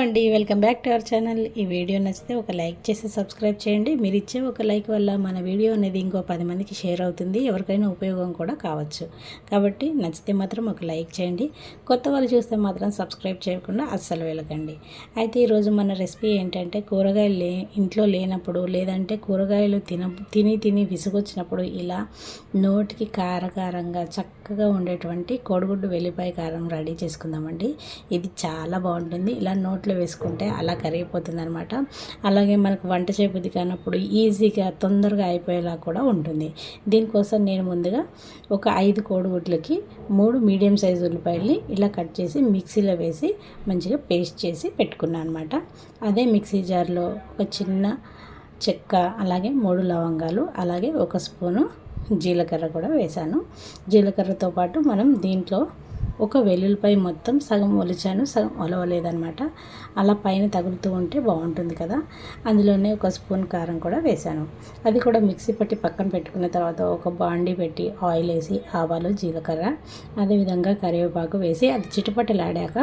అండి. Welcome back to our channel ఈ video నచ్చితే ఒక లైక్ చేసి సబ్స్క్రైబ్ చేయండి. మీరు ఇచ్చే ఒక లైక్ వల్ల మన వీడియో అనేది ఇంకో పది మందికి షేర్ అవుతుంది. ఎవరికైనా ఉపయోగం కూడా కావచ్చు. కాబట్టి నచ్చితే మాత్రం ఒక లైక్ చేయండి. కొత్త వాళ్ళు చూస్తే మాత్రం సబ్స్క్రైబ్ చేయకుండా అస్సలు వెళ్ళకండి. అయితే ఈరోజు మన రెసిపీ ఏంటంటే కూరగాయలు లే ఇంట్లో లేనప్పుడు లేదంటే కూరగాయలు తిన తిని తిని విసుగొచ్చినప్పుడు ఇలా నోటికి కారకారంగా చక్కగా ఉండేటువంటి కోడిగుడ్డు వెల్లిపాయ కారం రెడీ చేసుకుందామండి. ఇది చాలా బాగుంటుంది. ఇలా నోట్లో వేసుకుంటే అలా కరిగిపోతుంది అనమాట అలాగే మనకు వంట చేయబుద్ధి కానప్పుడు ఈజీగా తొందరగా అయిపోయేలా కూడా ఉంటుంది. దీనికోసం నేను ముందుగా ఒక ఐదు కోడిగుడ్లకి మూడు మీడియం సైజు ఉల్లిపాయల్ని ఇలా కట్ చేసి మిక్సీలో వేసి మంచిగా పేస్ట్ చేసి పెట్టుకున్నాను అనమాట అదే మిక్సీ జార్లో ఒక చిన్న చెక్క అలాగే మూడు లవంగాలు అలాగే ఒక స్పూను జీలకర్ర కూడా వేశాను. జీలకర్రతో పాటు మనం దీంట్లో ఒక వెల్లుల్లిపాయ మొత్తం సగం ఒలిచాను సగం ఒలవలేదనమాట అలా పైన తగులుతూ ఉంటే బాగుంటుంది కదా. అందులోనే ఒక స్పూన్ కారం కూడా వేశాను. అది కూడా మిక్సీ పట్టి పక్కన పెట్టుకున్న తర్వాత ఒక బాండి పెట్టి ఆయిల్ వేసి ఆవాలు జీలకర్ర అదేవిధంగా కరివేపాకు వేసి అది చిటపటలాడాక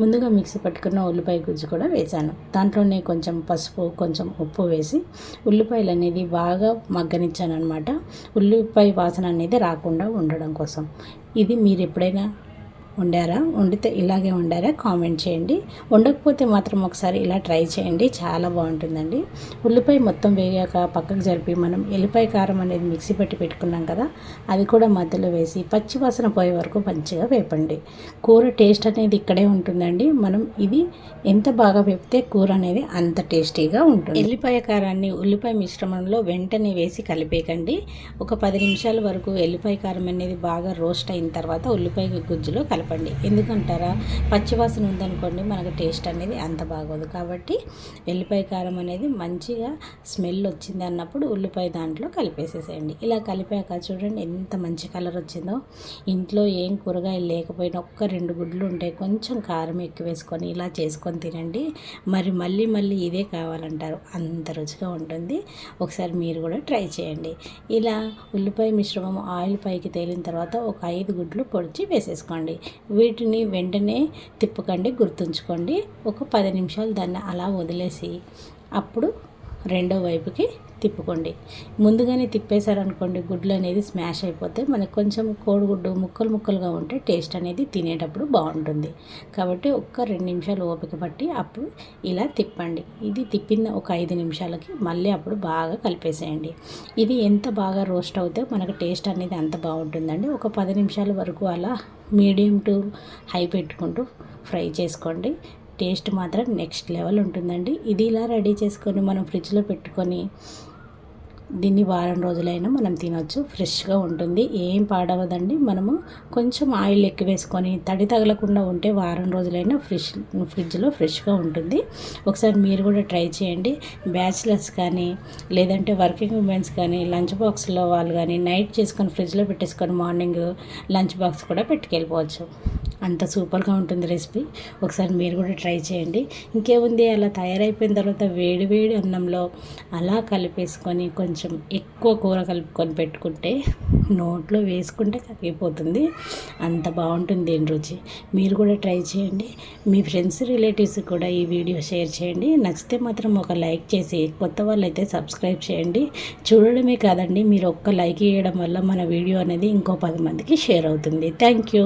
ముందుగా మిక్సీ పట్టుకున్న ఉల్లిపాయ గుజ్జు కూడా వేశాను. దాంట్లోనే కొంచెం పసుపు కొంచెం ఉప్పు వేసి ఉల్లిపాయలు అనేది బాగా మగ్గనిచ్చాను అనమాట ఉల్లిపాయ వాసన అనేది రాకుండా ఉండడం కోసం. ఇది మీరు ఎప్పుడైనా వండారా? వండితే ఇలాగే వండారా? కామెంట్ చేయండి. వండకపోతే మాత్రం ఒకసారి ఇలా ట్రై చేయండి. చాలా బాగుంటుందండి. ఉల్లిపాయ మొత్తం వేగాక పక్కకు జరిపి మనం ఎల్లిపాయ కారం అనేది మిక్సీ పెట్టి పెట్టుకున్నాం కదా అది కూడా మధ్యలో వేసి పచ్చి వాసన పోయే వరకు మంచిగా వేపండి. కూర టేస్ట్ అనేది ఇక్కడే ఉంటుందండి. మనం ఇది ఎంత బాగా వేపితే కూర అనేది అంత టేస్టీగా ఉంటుంది. ఎల్లిపాయ కారాన్ని ఉల్లిపాయ మిశ్రమంలో వెంటనే వేసి కలిపేయకండి. ఒక పది నిమిషాల వరకు ఎల్లిపాయ కారం అనేది బాగా రోస్ట్ అయిన తర్వాత ఉల్లిపాయ గుజ్జులో కలపండి ఎందుకంటారా? పచ్చివాసన ఉందనుకోండి మనకు టేస్ట్ అనేది అంత బాగోదు. కాబట్టి వెల్లిపాయ కారం అనేది మంచిగా స్మెల్ వచ్చింది అన్నప్పుడు ఉల్లిపాయ దాంట్లో కలిపేసేసేయండి. ఇలా కలిపాక చూడండి ఎంత మంచి కలర్ వచ్చిందో. ఇంట్లో ఏం కూరగాయలు లేకపోయినా ఒక్క రెండు గుడ్లు ఉంటాయి కొంచెం కారం ఎక్కువ వేసుకొని ఇలా చేసుకొని తినండి. మరి మళ్ళీ మళ్ళీ ఇదే కావాలంటారు. అంత రుచిగా ఉంటుంది. ఒకసారి మీరు కూడా ట్రై చేయండి. ఇలా ఉల్లిపాయ మిశ్రమం ఆయిల్ పైకి తేలిన తర్వాత ఒక ఐదు గుడ్లు పొడిచి వేసేసుకోండి. వీటిని వెంటనే తిప్పకండి గుర్తుంచుకోండి. ఒక పది నిమిషాలు దాన్ని అలా వదిలేసి అప్పుడు రెండో వైపుకి తిప్పుకోండి. ముందుగానే తిప్పేశారనుకోండి గుడ్లు అనేది స్మాష్ అయిపోతే మనకు కొంచెం కోడిగుడ్డు ముక్కలు ముక్కలుగా ఉంటే టేస్ట్ అనేది తినేటప్పుడు బాగుంటుంది. కాబట్టి ఒక్క రెండు నిమిషాలు ఓపిక పట్టి అప్పుడు ఇలా తిప్పండి. ఇది తిప్పిన ఒక ఐదు నిమిషాలకి మళ్ళీ అప్పుడు బాగా కలిపేసేయండి. ఇది ఎంత బాగా రోస్ట్ అవుతే మనకు టేస్ట్ అనేది అంత బాగుంటుందండి. ఒక పది నిమిషాల వరకు అలా మీడియం టు హై పెట్టుకుంటూ ఫ్రై చేసుకోండి. టేస్ట్ మాత్రం నెక్స్ట్ లెవెల్ ఉంటుందండి. ఇది ఇలా రెడీ చేసుకొని మనం ఫ్రిడ్జ్లో పెట్టుకొని దీన్ని వారం రోజులైనా మనం తినొచ్చు ఫ్రెష్గా ఉంటుంది. ఏం పాడవదండి? మనము కొంచెం ఆయిల్ ఎక్కువ వేసుకొని తడి తగలకుండా ఉంటే వారం రోజులైనా ఫ్రెష్ ఫ్రిడ్జ్లో ఫ్రెష్గా ఉంటుంది. ఒకసారి మీరు కూడా ట్రై చేయండి. బ్యాచిలర్స్ కానీ లేదంటే వర్కింగ్ ఉమెన్స్ కానీ లంచ్ బాక్స్లో వాళ్ళు కానీ నైట్ చేసుకొని ఫ్రిడ్జ్లో పెట్టేసుకొని మార్నింగ్ లంచ్ బాక్స్ కూడా పెట్టుకెళ్ళిపోవచ్చు. అంత సూపర్గా ఉంటుంది రెసిపీ. ఒకసారి మీరు కూడా ట్రై చేయండి. ఇంకేముంది అలా తయారైపోయిన తర్వాత వేడి వేడి అన్నంలో అలా కలిపేసుకొని కొంచెం ఎక్కువ కూర కలుపుకొని పెట్టుకుంటే నోట్లో వేసుకుంటే కరిగిపోతుంది. అంత బాగుంటుంది దీని రుచి. మీరు కూడా ట్రై చేయండి. మీ ఫ్రెండ్స్ రిలేటివ్స్ కూడా ఈ వీడియో షేర్ చేయండి. నచ్చితే మాత్రం ఒక లైక్ చేసి కొత్త వాళ్ళు అయితే సబ్స్క్రైబ్ చేయండి. చూడడమే కాదండి మీరు ఒక్క లైక్ చేయడం వల్ల మన వీడియో అనేది ఇంకో పది మందికి షేర్ అవుతుంది. Thank you.